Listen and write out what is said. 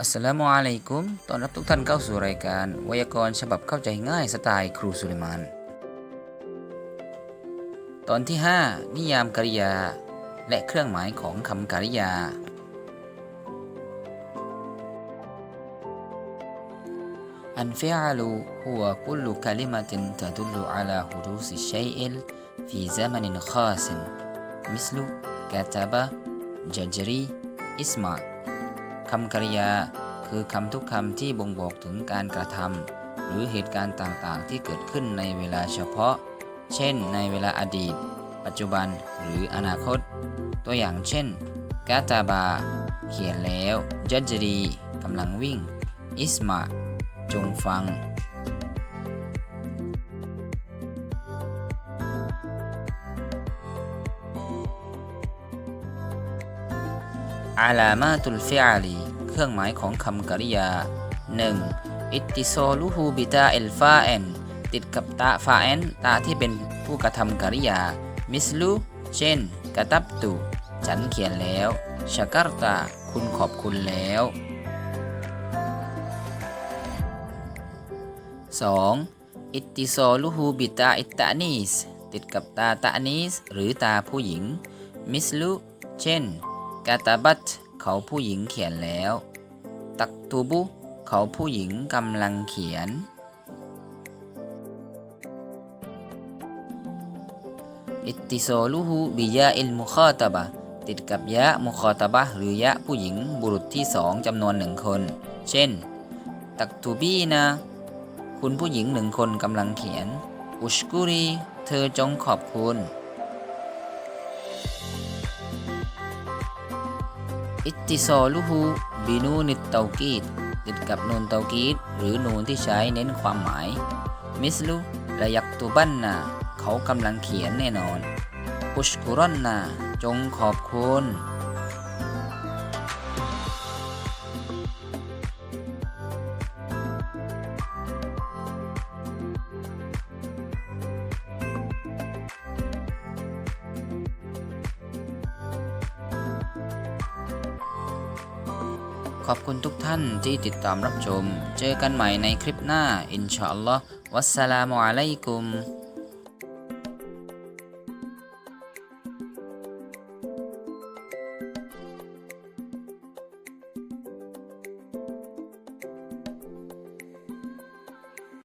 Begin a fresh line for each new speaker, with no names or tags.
อัสลามุอะลัยกุม ตอนรับทุกท่านเข้าสู่รายการ ไวยากรณ์ฉบับเข้าใจง่ายสไตล์ครูสุเลมาน ตอนที่ 5 นิยามกริยา และเครื่องหมายของคำกริยา อันฟิอาลูหัวกุลคลิมะตินตะดุลลุอาลาฮุดูสิชัยอิลฟีซามันินคาสินมิสลุกาตาบะจัจรีอิสมา คำกริยา คือคำทุกคำที่บ่งบอกถึงการกระทำหรือเหตุการณ์ต่างๆ ที่เกิดขึ้นในเวลาเฉพาะ เช่น ในเวลาอดีต ปัจจุบันหรืออนาคต ตัวอย่างเช่นกาตาบา เขียนแล้ว จัจรีกำลังวิ่ง อิสมา จงฟัง อาลามาตุลฟิอาลีเครื่องหมายของคำกริยา 1. อิติโซลูฮูบิตาเอลฟาเอนติดกับตาฟาเอนตาที่เป็นผู้กระทำกริยา มิสลูเช่นกระตับตุฉันเขียนแล้วชาการตาคุณขอบคุณแล้ว 2. อิติโซลูฮูบิตาอิตตานีสติดกับตาตานีสหรือตาผู้หญิง มิสลูเช่น กาตาบัตเขาผู้หญิงเขียนแล้ว ตักตูบุ เขาผู้หญิงกำลังเขียน อิติโซลูฮูบิยาอิลมุคอตบะติดกับยะมุคอตบะหรือยะผู้หญิงบุรุษที่สองจำนวนหนึ่งคน เช่น ตักตูบีนะ คุณผู้หญิงหนึ่งคนกำลังเขียน อุชกุรี เธอจงขอบคุณ อิติซอลูฮูบินูนิตเตากีดติดกับนูนเตากีดหรือนูนที่ใช้เน้นความหมาย มิสลูระยักตุบันนาเขากำลังเขียนแน่นอนอุชกุรอนนาจงขอบคุณ ขอบคุณทุกท่านที่ติดตามรับชม เจอกันใหม่ในคลิปหน้า อินชาอัลลอฮ์วัสสลามุอะลัยกุม